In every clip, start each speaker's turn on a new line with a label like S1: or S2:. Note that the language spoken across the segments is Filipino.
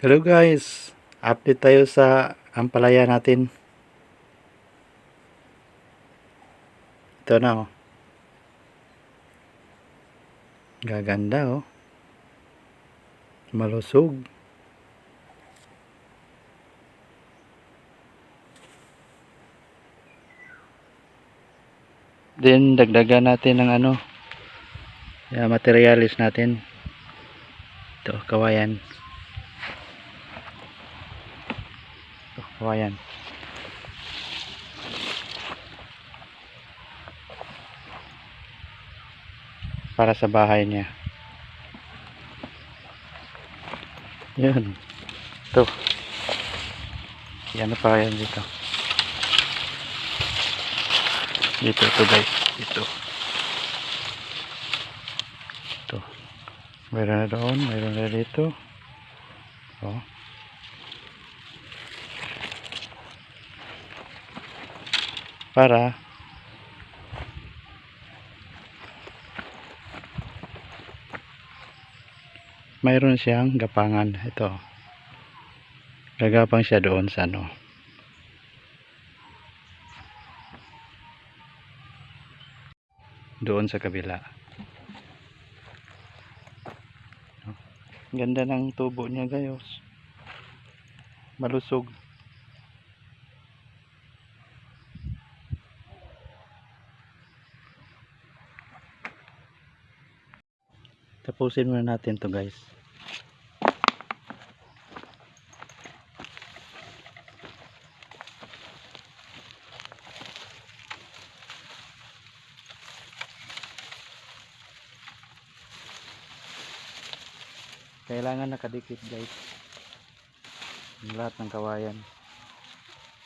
S1: Hello guys, update tayo sa ampalaya natin. Ito na oh. Gaganda oh. Malusog. Then dagdagan natin ng ano, yung materialis natin. Ito, kawayan. Ito, kawayan. Para sa bahay niya. Yun. Ito. Yan pa yan dito. Dito ito guys. Dito. Ito. Mayroon na doon. Mayroon na dito. Oh. Para mayroon siyang gapangan. Ito. Gagapang siya doon sa ano. Doon sa kabila. Ganda ng tubo niya guys. Malusog. Tapusin muna natin to guys. Kailangan nakadikit guys. Ang lahat ng kawayan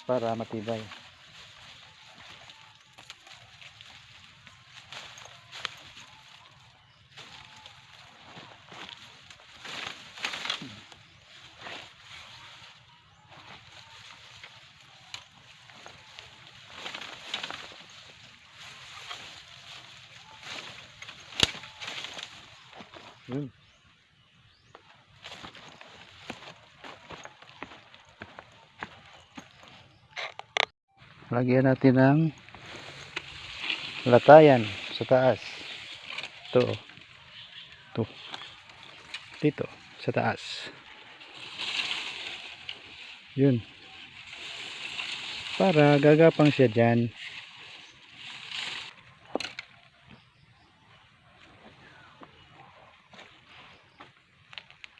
S1: para matibay. Yun. Lagyan natin ng latayan sa taas. Ito. oh. Ito. Dito. Sa taas. Yun. Para gagapang siya dyan.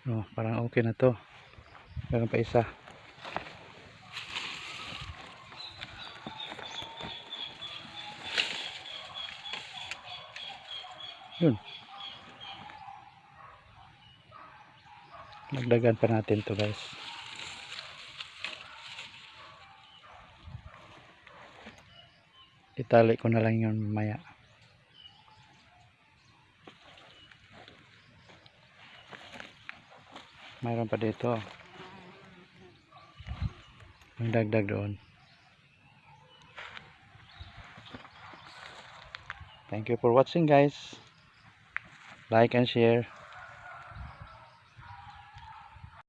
S1: Oh, parang okay na to. Meron pa isa. Yun. Nagdagan pa natin to guys. Itali ko na lang yun mamaya. Mayroon pa dito. Ang dagdag doon. Thank you for watching guys. Like and share.